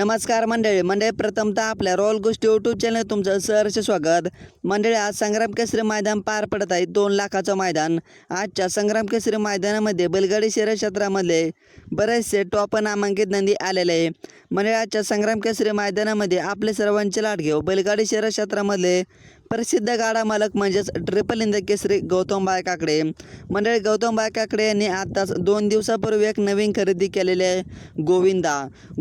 नमस्कार मंडळी. मंडळी प्रथमतः आपल्या रॉयल गोष्टी यूट्यूब चॅनल तुमचं सहर्ष स्वागत. मंडळी आज संग्राम केसरी मैदान पार पडत आहे. दोन लाखाचं मैदान. आजच्या संग्राम केसरी मैदानामध्ये बैलगाडी शहर क्षेत्रामध्ये बरेचसे टॉप नामांकित नंदी आलेले आहे. मंडळी आजच्या संग्राम केसरी मैदानामध्ये आपले सर्वांचे लाट घेऊ बैलगाडी शहर क्षेत्रामध्ये प्रसिद्ध गाडा मालक म्हणजेच ट्रिपल इंद केसरी गौतमबाय काकडे. मंडळी गौतमबाय काकडे यांनी आताच दोन दिवसापूर्वी एक नवीन खरेदी केलेली आहे गोविंदा.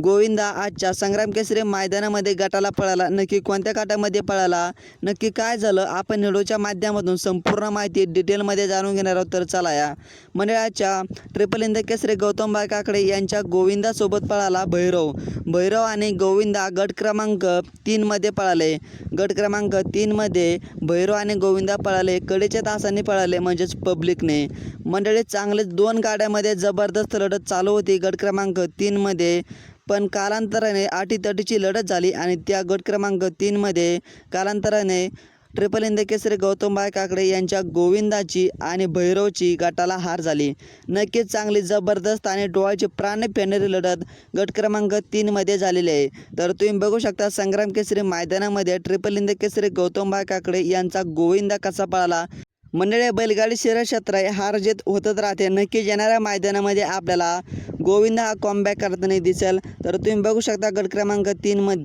गोविंदा आजच्या संग्राम केसरी मैदानामध्ये गटाला पळाला. नक्की कोणत्या गटामध्ये पळाला? नक्की काय झालं? आपण निडोच्या माध्यमातून संपूर्ण माहिती डिटेलमध्ये जाणून घेणार आहोत. तर चला या. मंडळाच्या ट्रिपल इंद केसरी गौतमबाय काकडे यांच्या गोविंदासोबत पळाला भैरव. भैरव आणि गोविंदा गट क्रमांक तीनमध्ये पळाले. गट क्रमांक तीनमध्ये भैरव आणि गोविंदा पळाले कडेच्या तासाने पळाले म्हणजेच पब्लिकने मंडळी चांगले दोन गाड्यामध्ये जबरदस्त लढत चालू होती गट क्रमांक तीनमध्ये पण कालांतराने अटीतटीची लढत झाली आणि त्या गट क्रमांक तीनमध्ये कालांतराने ट्रिपल इंद केसरी गौतमबाई काकडे यांच्या गोविंदाची आणि भैरवची गटाला हार झाली. नक्कीच चांगली जबरदस्त आणि डोळ्याची प्राण फेणारी लढत गट क्रमांक तीनमध्ये झालेली आहे. तर तुम्ही बघू शकता संग्राम केसरी मैदानामध्ये ट्रिपल इंद केसरी गौतमबाई काकडे यांचा गोविंदा कसा पळाला? मंडळी बैलगाडी शहर क्षेत्र हार जीत होतच राहते. नक्कीच येणाऱ्या मैदानामध्ये आपल्याला गोविंदा हा कॉमबॅक करताना दिसेल. तर तुम्ही बघू शकता गट क्रमांक तीनमध्ये